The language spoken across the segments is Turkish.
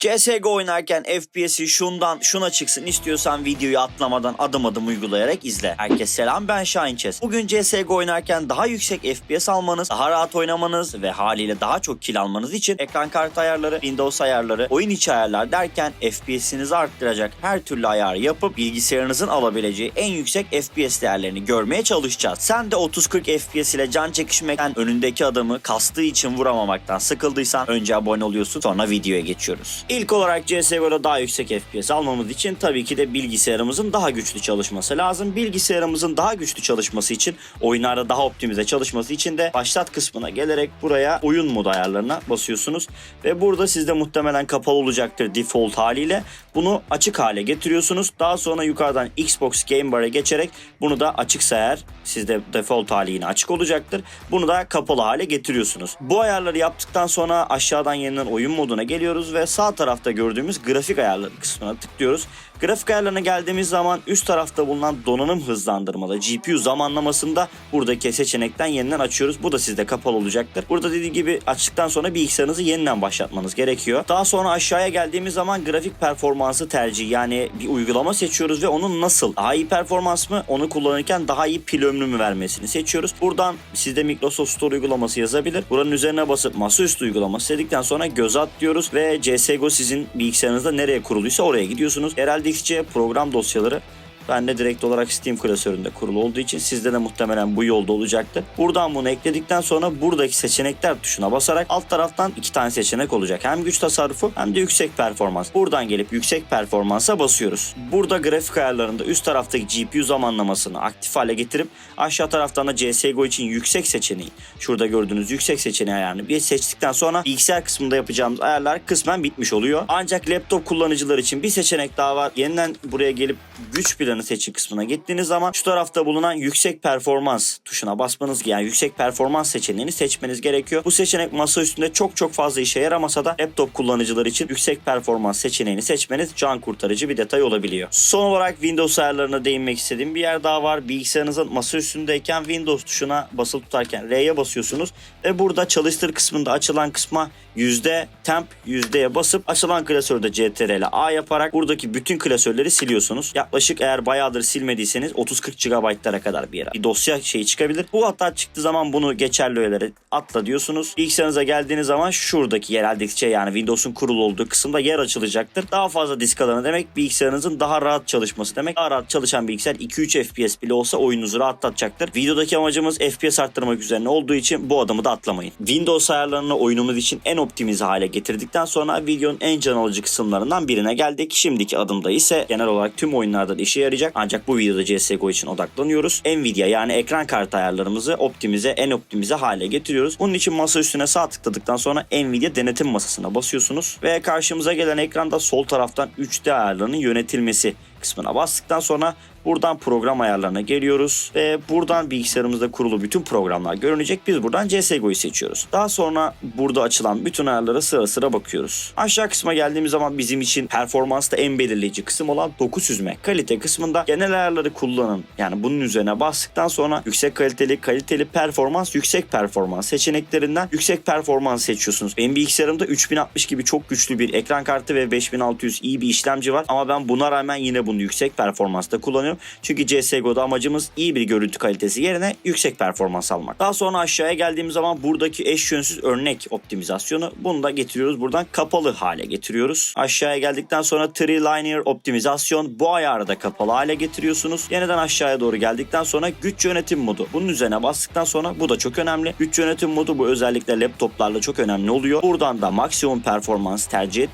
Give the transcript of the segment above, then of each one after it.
CSGO oynarken FPS'i şundan şuna çıksın istiyorsan videoyu atlamadan adım adım uygulayarak izle. Herkese selam ben Şahin Chess. Bugün CSGO oynarken daha yüksek FPS almanız, daha rahat oynamanız ve haliyle daha çok kill almanız için ekran kartı ayarları, Windows ayarları, oyun içi ayarlar derken FPS'inizi arttıracak her türlü ayarı yapıp bilgisayarınızın alabileceği en yüksek FPS değerlerini görmeye çalışacağız. Sen de 30-40 FPS ile can çekişmekten önündeki adamı kastığı için vuramamaktan sıkıldıysan önce abone oluyorsun sonra videoya geçiyoruz. İlk olarak CSGO'da daha yüksek FPS almamız için tabii ki de bilgisayarımızın daha güçlü çalışması lazım. Bilgisayarımızın daha güçlü çalışması için oyunlarda daha optimize çalışması için de başlat kısmına gelerek buraya oyun modu ayarlarına basıyorsunuz. Ve burada sizde muhtemelen kapalı olacaktır default haliyle. Bunu açık hale getiriyorsunuz. Daha sonra yukarıdan Xbox Game Bar'a geçerek bunu da açıksa eğer sizde default hali yine açık olacaktır. Bunu da kapalı hale getiriyorsunuz. Bu ayarları yaptıktan sonra aşağıdan yeniden oyun moduna geliyoruz ve sağ tarafta gördüğümüz grafik ayarları kısmına tıklıyoruz. Grafik ayarlarına geldiğimiz zaman üst tarafta bulunan donanım hızlandırmalı GPU zamanlamasında buradaki seçenekten yeniden açıyoruz. Bu da sizde kapalı olacaktır. Burada dediğim gibi açtıktan sonra bilgisayarınızı yeniden başlatmanız gerekiyor. Daha sonra aşağıya geldiğimiz zaman grafik performansı tercih yani bir uygulama seçiyoruz ve onun nasıl daha iyi performans mı onu kullanırken daha iyi pil ömrü mü vermesini seçiyoruz. Buradan sizde Microsoft Store uygulaması yazabilir. Buranın üzerine basıp masaüstü uygulaması dedikten sonra göz at diyoruz ve CSGO sizin bilgisayarınızda nereye kuruluysa oraya gidiyorsunuz. Heraldikçe program dosyaları ben de direkt olarak Steam klasöründe kurulu olduğu için sizde de muhtemelen bu yolda olacaktır. Buradan bunu ekledikten sonra buradaki seçenekler tuşuna basarak alt taraftan iki tane seçenek olacak. Hem güç tasarrufu hem de yüksek performans. Buradan gelip yüksek performansa basıyoruz. Burada grafik ayarlarında üst taraftaki GPU zamanlamasını aktif hale getirip aşağı taraftan da CSGO için yüksek seçeneği şurada gördüğünüz yüksek seçeneği ayarını bir seçtikten sonra bilgisayar kısmında yapacağımız ayarlar kısmen bitmiş oluyor. Ancak laptop kullanıcılar için bir seçenek daha var. Yeniden buraya gelip güç planı seçim kısmına gittiğiniz zaman şu tarafta bulunan yüksek performans tuşuna basmanız yani yüksek performans seçeneğini seçmeniz gerekiyor. Bu seçenek masa üstünde çok çok fazla işe yaramasa da laptop kullanıcılar için yüksek performans seçeneğini seçmeniz can kurtarıcı bir detay olabiliyor. Son olarak Windows ayarlarına değinmek istediğim bir yer daha var. Bilgisayarınızın masa üstündeyken Windows tuşuna basılı tutarken R'ye basıyorsunuz ve burada çalıştır kısmında açılan kısma yüzde temp yüzdeye basıp açılan klasörde CTRL A yaparak buradaki bütün klasörleri siliyorsunuz. Yaklaşık eğer bayağıdır silmediyseniz 30-40 GB'lara kadar bir bir dosya şeyi çıkabilir. Bu hatta çıktığı zaman bunu geçerli öğeleri atla diyorsunuz. Bilgisayarınıza geldiğiniz zaman şuradaki yereldeki şey yani Windows'un kurulu olduğu kısımda yer açılacaktır. Daha fazla disk alanı demek bilgisayarınızın daha rahat çalışması demek. Daha rahat çalışan bilgisayar 2-3 FPS bile olsa oyununuzu rahatlatacaktır. Videodaki amacımız FPS arttırmak üzerine olduğu için bu adımı da atlamayın. Windows ayarlarını oyunumuz için en optimize hale getirdikten sonra videonun en can alıcı kısımlarından birine geldik. Şimdiki adımda ise genel olarak tüm oyunlarda da işe yarayacak. Ancak bu videoda CSGO için odaklanıyoruz. Nvidia yani ekran kartı ayarlarımızı optimize en optimize hale getiriyoruz. Bunun için masa üstüne sağ tıkladıktan sonra Nvidia denetim masasına basıyorsunuz ve karşımıza gelen ekranda sol taraftan 3D ayarlarının yönetilmesi kısmına bastıktan sonra buradan program ayarlarına geliyoruz ve buradan bilgisayarımızda kurulu bütün programlar görünecek. Biz buradan CSGO'yu seçiyoruz. Daha sonra burada açılan bütün ayarlara sıra sıra bakıyoruz. Aşağı kısma geldiğimiz zaman bizim için performansta en belirleyici kısım olan doku süzme. Kalite kısmında genel ayarları kullanın. Yani bunun üzerine bastıktan sonra yüksek kaliteli, kaliteli performans, yüksek performans seçeneklerinden yüksek performans seçiyorsunuz. Benim bilgisayarımda 3060 gibi çok güçlü bir ekran kartı ve 5600 iyi bir işlemci var ama ben buna rağmen yine bunu yüksek performansta kullanıyorum. Çünkü CSGO'da amacımız iyi bir görüntü kalitesi yerine yüksek performans almak. Daha sonra aşağıya geldiğimiz zaman buradaki eş yönsüz örnek optimizasyonu bunu da getiriyoruz. Buradan kapalı hale getiriyoruz. Aşağıya geldikten sonra Tree Linear optimizasyon bu ayarı da kapalı hale getiriyorsunuz. Yeniden aşağıya doğru geldikten sonra güç yönetim modu. Bunun üzerine bastıktan sonra bu da çok önemli. Güç yönetim modu bu özellikle laptoplarla çok önemli oluyor. Buradan da maksimum performans tercih et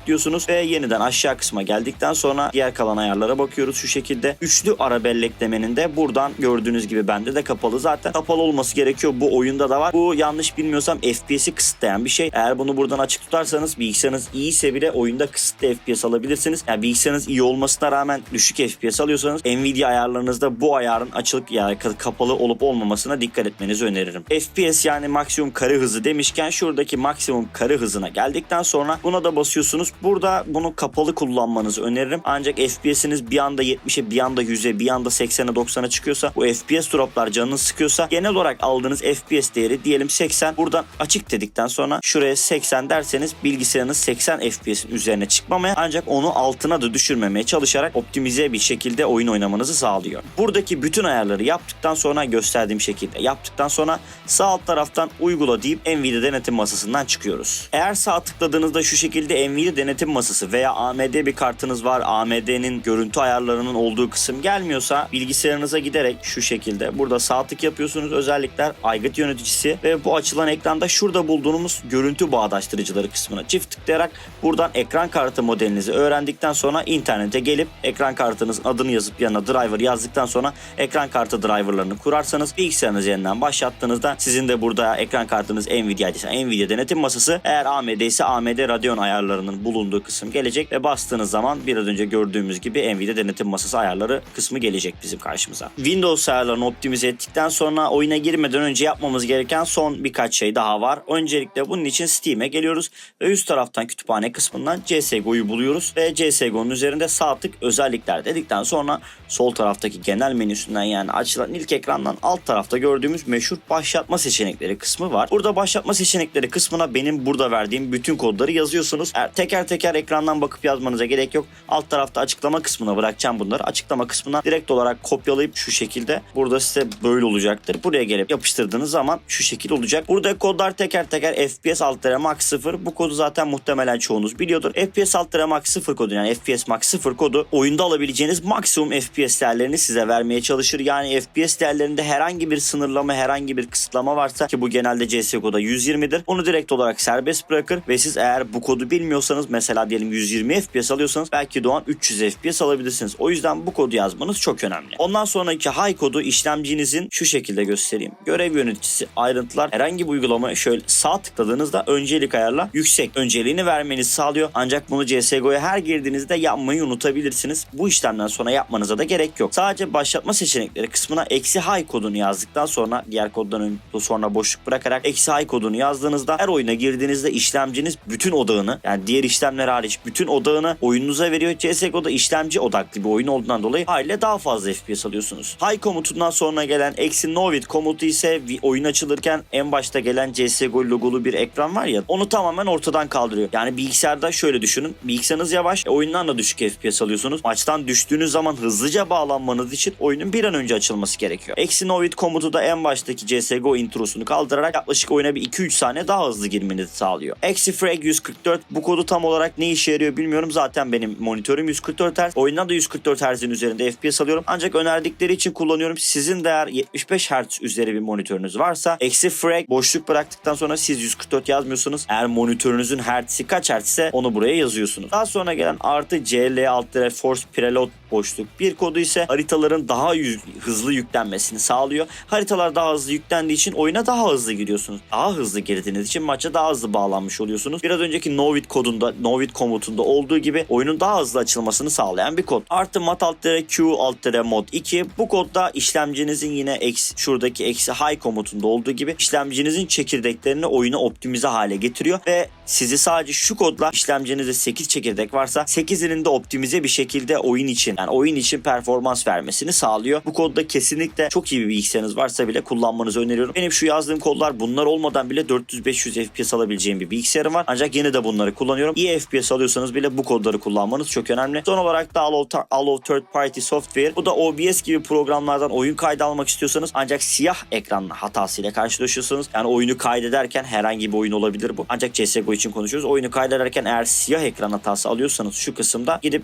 ve yeniden aşağı kısma geldikten sonra diğer kalan ayarlara bakıyoruz şu şekilde. Üçlü ara belleklemenin de buradan gördüğünüz gibi bende de kapalı zaten. Kapalı olması gerekiyor. Bu oyunda da var. Bu yanlış bilmiyorsam FPS'i kısıtlayan bir şey. Eğer bunu buradan açık tutarsanız bilgisayarınız iyiyse bile oyunda kısıtlı FPS alabilirsiniz. Yani bilgisayarınız iyi olmasına rağmen düşük FPS alıyorsanız Nvidia ayarlarınızda bu ayarın açılık yani kapalı olup olmamasına dikkat etmenizi öneririm. FPS yani maksimum kare hızı demişken şuradaki maksimum kare hızına geldikten sonra buna da basıyorsunuz. Burada bunu kapalı kullanmanızı öneririm. Ancak FPS'iniz bir anda 70'e bir anda 100'e bir anda 80'e 90'a çıkıyorsa bu FPS droplar canınız sıkıyorsa genel olarak aldığınız FPS değeri diyelim 80 buradan açık dedikten sonra şuraya 80 derseniz bilgisayarınız 80 FPS'in üzerine çıkmamaya ancak onu altına da düşürmemeye çalışarak optimize bir şekilde oyun oynamanızı sağlıyor. Buradaki bütün ayarları yaptıktan sonra gösterdiğim şekilde yaptıktan sonra sağ alt taraftan uygula deyip Nvidia denetim masasından çıkıyoruz. Eğer sağ tıkladığınızda şu şekilde Nvidia denetim masası veya AMD bir kartınız var AMD'nin görüntü ayarlarının olduğu kısım gelmiyorsa bilgisayarınıza giderek şu şekilde. Burada sağ tık yapıyorsunuz özellikler aygıt yöneticisi ve bu açılan ekranda şurada bulduğumuz görüntü bağdaştırıcıları kısmına çift tıklayarak buradan ekran kartı modelinizi öğrendikten sonra internete gelip ekran kartınızın adını yazıp yanına driver yazdıktan sonra ekran kartı driverlarını kurarsanız bilgisayarınız yeniden başlattığınızda sizin de burada ekran kartınız Nvidia ise Nvidia denetim masası. Eğer AMD ise AMD Radeon ayarlarının bulunduğu kısım gelecek ve bastığınız zaman biraz önce gördüğümüz gibi Nvidia denetim masası ayarları kısmı gelecek bizim karşımıza. Windows ayarlarını optimize ettikten sonra oyuna girmeden önce yapmamız gereken son birkaç şey daha var. Öncelikle bunun için Steam'e geliyoruz ve üst taraftan kütüphane kısmından CSGO'yu buluyoruz ve CSGO'nun üzerinde sağ tık özellikler dedikten sonra sol taraftaki genel menüsünden yani açılan ilk ekrandan alt tarafta gördüğümüz meşhur başlatma seçenekleri kısmı var. Burada başlatma seçenekleri kısmına benim burada verdiğim bütün kodları yazıyorsunuz. Eğer teker teker ekrandan bakıp yazmanıza gerek yok. Alt tarafta açıklama kısmına bırakacağım bunları. Açıklama kısmına direkt olarak kopyalayıp şu şekilde burada size böyle olacaktır. Buraya gelip yapıştırdığınız zaman şu şekil olacak. Burada kodlar teker teker FPS alt max 0. Bu kodu zaten muhtemelen çoğunuz biliyordur. FPS alt max 0 kodu yani FPS max 0 kodu oyunda alabileceğiniz maksimum FPS değerlerini size vermeye çalışır. Yani FPS değerlerinde herhangi bir sınırlama, herhangi bir kısıtlama varsa ki bu genelde CSGO'da 120'dir. Onu direkt olarak serbest bırakır ve siz eğer bu kodu bilmiyorsanız mesela diyelim 120 FPS alıyorsanız belki doğan 300 FPS alabilirsiniz. O yüzden bu kodu yazmanız çok önemli. Ondan sonraki high kodu işlemcinizin şu şekilde göstereyim. Görev yöneticisi ayrıntılar herhangi bir uygulamaya şöyle sağ tıkladığınızda öncelik ayarla yüksek önceliğini vermenizi sağlıyor. Ancak bunu CSGO'ya her girdiğinizde yapmayı unutabilirsiniz. Bu işlemden sonra yapmanıza da gerek yok. Sadece başlatma seçenekleri kısmına eksi high kodunu yazdıktan sonra diğer koddan ön- sonra boşluk bırakarak eksi high kodunu yazdığınızda her oyuna girdiğinizde işlemciniz bütün odağını yani diğer işlemler hariç bütün odağını oyununuza veriyor. CSGO'da işlemci odaklı bir oyun olduğundan dolayı haliyle daha fazla FPS alıyorsunuz. High komutundan sonra gelen eksi novit komutu ise oyun açılırken en başta gelen CSGO logolu bir ekran var ya onu tamamen ortadan kaldırıyor. Yani bilgisayarda şöyle düşünün. Bilgisayarınız yavaş, e, oyundan da düşük FPS alıyorsunuz. Maçtan düştüğünüz zaman hızlıca bağlanmanız için oyunun bir an önce açılması gerekiyor. Eksi novit komutu da en baştaki CSGO introsunu kaldırarak yaklaşık oyuna bir 2-3 saniye daha hızlı girmenizi sağlıyor. Eksi frag 144 bu kodu tam olarak ne işe yarıyor bilmiyorum. Zaten benim monitörüm 144 Hz. Oyundan da 144 Hz'in üzerinde FPS alıyorum. Ancak önerdikleri için kullanıyorum. Sizin de eğer 75 Hz üzeri bir monitörünüz varsa eksi frag boşluk bıraktıktan sonra siz 144 yazmıyorsunuz. Eğer monitörünüzün hertz'i kaç hertz ise onu buraya yazıyorsunuz. Daha sonra gelen artı CL alt force preload boşluk bir kodu ise haritaların daha hızlı yüklenmesini sağlıyor. Haritalar daha hızlı yüklendiği için oyuna daha hızlı giriyorsunuz. Daha hızlı girdiğiniz için maça daha hızlı bağlanmış oluyorsunuz. Biraz önceki Novit kodunda, Novit komutunda olduğu gibi oyunun daha hızlı açılmasını sağlayan bir kod. Artı mat alt tere Q alt tere mod 2. Bu kodda işlemcinizin yine eksi, şuradaki eksi high komutunda olduğu gibi işlemcinizin çekirdeklerini oyuna optimize hale getiriyor ve sizi sadece şu kodla işlemcinizde 8 çekirdek varsa 8'inin de optimize bir şekilde oyun için yani oyun için performans vermesini sağlıyor. Bu kodda kesinlikle çok iyi bir bilgisayarınız varsa bile kullanmanızı öneriyorum. Benim şu yazdığım kodlar bunlar olmadan bile 400-500 FPS alabileceğim bir bilgisayarım var. Ancak yine de bunları kullanıyorum. İyi FPS alıyorsanız bile bu kodları kullanmanız çok önemli. Son olarak da Allow, Allow Third Party Software. Bu da OBS gibi programlardan oyun kaydı almak istiyorsanız ancak siyah ekranla hatasıyla karşılaşıyorsanız yani oyunu kaydederken herhangi bir oyun olabilir bu. Ancak CSGO için konuşuyoruz. Oyunu kaydederken eğer siyah ekran hatası alıyorsanız şu kısımda gidip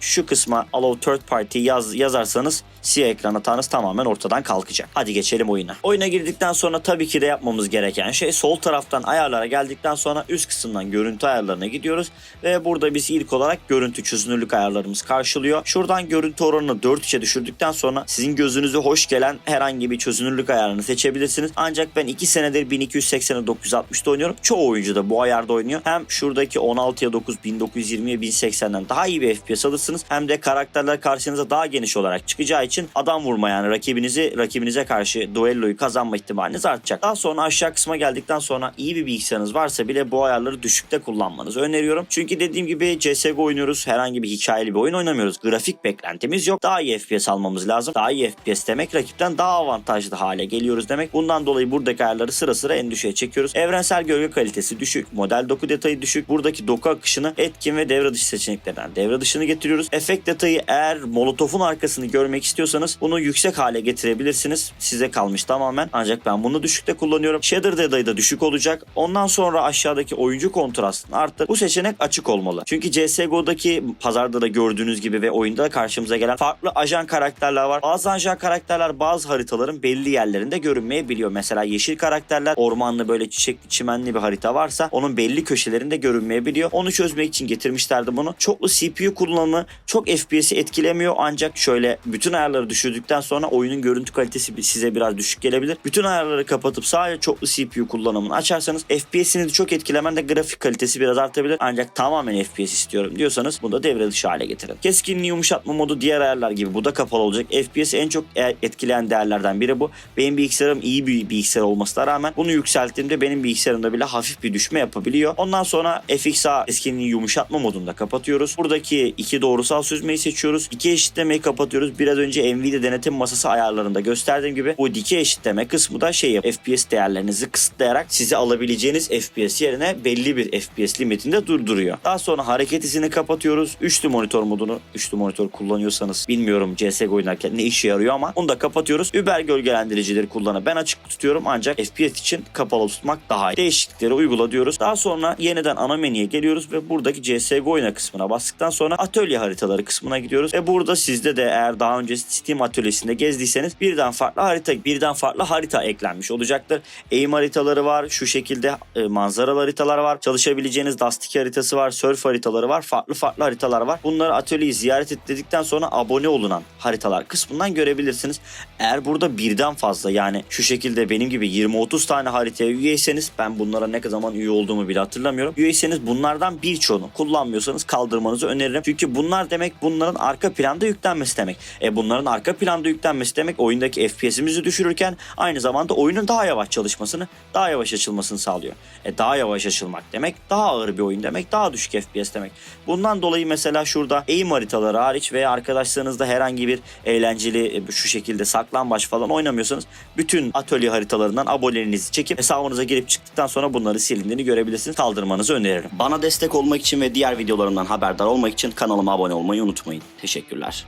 şu kısma allow third party yaz, yazarsanız siyah ekran hatanız tamamen ortadan kalkacak. Hadi geçelim oyuna. Oyuna girdikten sonra tabii ki de yapmamız gereken şey sol taraftan ayarlara geldikten sonra üst kısımdan görüntü ayarlarına gidiyoruz ve burada biz ilk olarak görüntü çözünürlük ayarlarımız karşılıyor. Şuradan görüntü oranını 4-3'e düşürdükten sonra sizin gözünüze hoş gelen herhangi bir çözünürlük ayarını seçebilirsiniz. Ancak ben 2 senedir 1280'e 960'da oynuyorum. Çoğu oyuncu da bu ayarda oynuyor. Hem şuradaki 16'ya 9 1920'ye 1080'den daha iyi bir FPS alırsınız kullanırsınız. Hem de karakterler karşınıza daha geniş olarak çıkacağı için adam vurma yani rakibinizi rakibinize karşı duelloyu kazanma ihtimaliniz artacak. Daha sonra aşağı kısma geldikten sonra iyi bir bilgisayarınız varsa bile bu ayarları düşükte kullanmanızı öneriyorum. Çünkü dediğim gibi CSGO oynuyoruz. Herhangi bir hikayeli bir oyun oynamıyoruz. Grafik beklentimiz yok. Daha iyi FPS almamız lazım. Daha iyi FPS demek rakipten daha avantajlı hale geliyoruz demek. Bundan dolayı buradaki ayarları sıra sıra en düşüğe çekiyoruz. Evrensel gölge kalitesi düşük. Model doku detayı düşük. Buradaki doku akışını etkin ve devre dışı seçeneklerden devre dışını getiriyoruz. Efekt detayı eğer molotofun arkasını görmek istiyorsanız bunu yüksek hale getirebilirsiniz. Size kalmış tamamen. Ancak ben bunu düşükte kullanıyorum. Shader detayı da düşük olacak. Ondan sonra aşağıdaki oyuncu kontrastını arttır. Bu seçenek açık olmalı. Çünkü CSGO'daki pazarda da gördüğünüz gibi ve oyunda karşımıza gelen farklı ajan karakterler var. Bazı ajan karakterler bazı haritaların belli yerlerinde görünmeyebiliyor. Mesela yeşil karakterler ormanlı böyle çiçekli çimenli bir harita varsa onun belli köşelerinde görünmeyebiliyor. Onu çözmek için getirmişlerdi bunu. Çoklu CPU kullanımı çok FPS'i etkilemiyor ancak şöyle bütün ayarları düşürdükten sonra oyunun görüntü kalitesi size biraz düşük gelebilir. Bütün ayarları kapatıp sadece çoklu CPU kullanımını açarsanız FPS'ini de çok etkilemen de grafik kalitesi biraz artabilir. Ancak tamamen FPS istiyorum diyorsanız bunu da devre dışı hale getirin. Keskinliği yumuşatma modu diğer ayarlar gibi bu da kapalı olacak. FPS'i en çok e- etkileyen değerlerden biri bu. Benim bilgisayarım iyi bir bilgisayar olmasına rağmen bunu yükselttiğimde benim bilgisayarımda bile hafif bir düşme yapabiliyor. Ondan sonra FXA keskinliği yumuşatma modunda kapatıyoruz. Buradaki iki doğrusal süzmeyi seçiyoruz. İki eşitlemeyi kapatıyoruz. Biraz önce Nvidia denetim masası ayarlarında gösterdiğim gibi bu dikey eşitleme kısmı da şey FPS değerlerinizi kısıtlayarak size alabileceğiniz FPS yerine belli bir FPS limitinde durduruyor. Daha sonra hareket izini kapatıyoruz. Üçlü monitör modunu, üçlü monitör kullanıyorsanız bilmiyorum CSGO oynarken ne işe yarıyor ama onu da kapatıyoruz. Uber gölgelendiricileri kullanı ben açık tutuyorum ancak FPS için kapalı tutmak daha iyi. Değişiklikleri uygula diyoruz. Daha sonra yeniden ana menüye geliyoruz ve buradaki CSGO oyna kısmına bastıktan sonra atölye haritaları kısmına gidiyoruz ve burada sizde de eğer daha önce Steam atölyesinde gezdiyseniz birden farklı harita birden farklı harita eklenmiş olacaktır. Aim haritaları var. Şu şekilde e, manzaralı haritalar var. Çalışabileceğiniz Dust haritası var. Surf haritaları var. Farklı farklı haritalar var. Bunları atölyeyi ziyaret et dedikten sonra abone olunan haritalar kısmından görebilirsiniz. Eğer burada birden fazla yani şu şekilde benim gibi 20-30 tane haritaya üyeyseniz ben bunlara ne zaman üye olduğumu bile hatırlamıyorum. Üyeyseniz bunlardan birçoğunu kullanmıyorsanız kaldırmanızı öneririm. Çünkü bunlar demek bunların arka planda yüklenmesi demek. E bunların arka planda yüklenmesi demek oyundaki FPS'imizi düşürürken aynı zamanda oyunun daha yavaş çalışmasını, daha yavaş açılmasını sağlıyor. E daha yavaş açılmak demek daha ağır bir oyun demek, daha düşük FPS demek. Bundan dolayı mesela şurada aim haritaları hariç veya arkadaşlarınızda herhangi bir eğlenceli e, şu şekilde saklambaç falan oynamıyorsanız bütün atölye haritalarından abonelerinizi çekip hesabınıza girip çıktıktan sonra bunları silindiğini görebilirsiniz. Kaldırmanızı öneririm. Bana destek olmak için ve diğer videolarımdan haberdar olmak için kanalıma abone olmayı unutmayın. Teşekkürler.